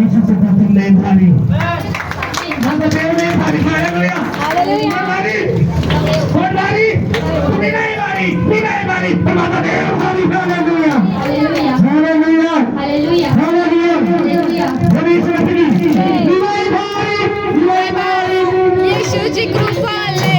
येशूचे पाटील लय भारी माझा देव लय भारी हालेलुया कोण भारी कोण भारी तुम्ही नाही भारी मी नाही भारी पण माझा देव भारी हालेलुया हालेलुया हालेलुया जरी येशूसाठी लय भारी लय भारी येशूची कृपा लय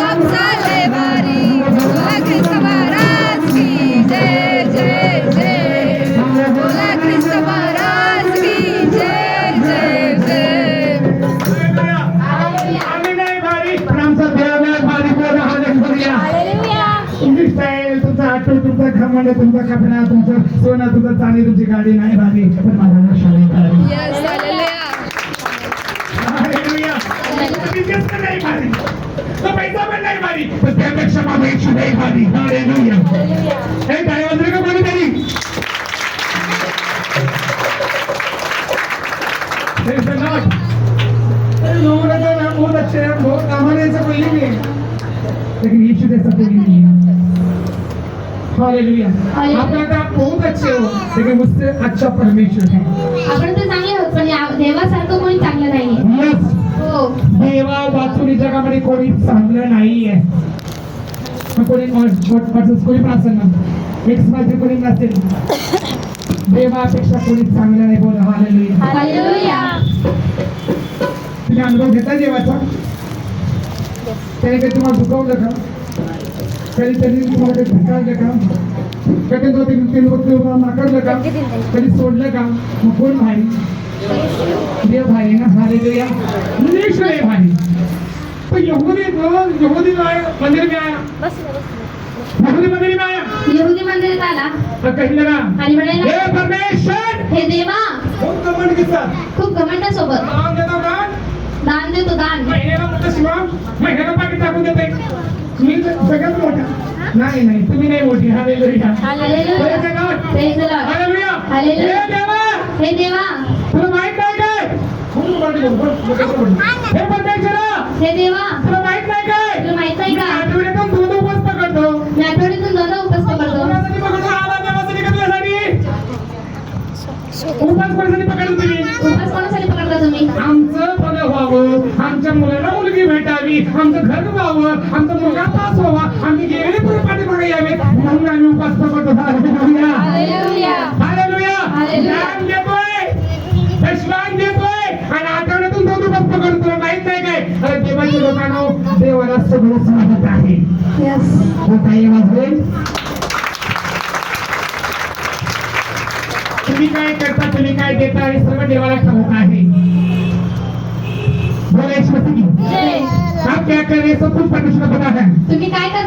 स्टाईल तुमचा खमंड तुमचा कपडा तुमचं सोनं तुमचं चांदी तुमची गाडी नाही भारी पण माझा नशा नाही भारी पण नाही भारी तो पैसा पण नाही भारी पण त्यापेक्षा माझा येशू नाही भारी हे काय वाजले का कोणीतरी बहुत अच्छे हैं बहुत ऐसा कोई नहीं. है लेकिन यीशु जैसा कोई नहीं है हालेलुया आप कहते हैं बहुत अच्छे हो. लेकिन मुझसे अच्छा परमेश्वर है आपण तर चांगले आहोत पण या- देवासारखं कोणी चांगलं नाहीये. यस हो. देवा वाचून जगामध्ये कोणी चांगलं नाहीये. कोणी कोणी पण असेल ना? एक्समध्ये कोणी नसेल. देवापेक्षा कोणी चांगलं नाही बोल. हालेलुया तुम्ही अनुभव घेता देवाचा? त्याने काही तुम्हाला दुखवलं का? कधी त्यांनी तुम्हाला काही का कधी तो त्यांनी ते लोक तुम्हाला नाकारलं का? कधी सोडलं का? मग कोण भारी देव भारी ना? हालेलुया निश्चय आहे भारी तो यहूदी तो यहूदी है मंदिर में आया यहूदी मंदिर में आया यहुदी मंदिरात आला तो लगा म्हणाला हे परमेश्वर! हे देवा. खूप के साथ खूप घमंडासोबत काम देतो का दान देतो दान महिन्याला मोठं शिवा महिन्याला पाकिट टाकून देते मी तर सगळ्यात मोठा नाही नाही तुम्ही नाही मोठी hallelujah hallelujah Praise the Lord. Praise the Lord. Hallelujah hallelujah. हे देवा हे देवा तुला माहीत नाही काय खूप मराठी बोल, बोल, बोल, कसं बोल? हे परमेश्वरा हे देवा तुला माहीत नाही काय आमच्या मुलाला मुलगी भेटावी. आमचं घर व्हावं. आमचा मुलगा पास व्हावा. आम्ही गेले पण पाठीमागे यावे. म्हणून आम्ही उपास हालेलुया. ज्ञान देतोय. विश्वास देतोय. आणि आठवड्यातून दोन उपास पकडतो माहीत नाही काय? अरे देवाच्या लोकांना देवाला सगळं सांगत आहे. यस काही वाजले तुम्ही काय करता तुम्ही काय देता हे सर्व देवाला ठाऊक आहे. बोला ईश्वर की? जय. आप क्या कर रहे हैं सब कुछ परमेश्वर को पता है तुम्ही काय करते?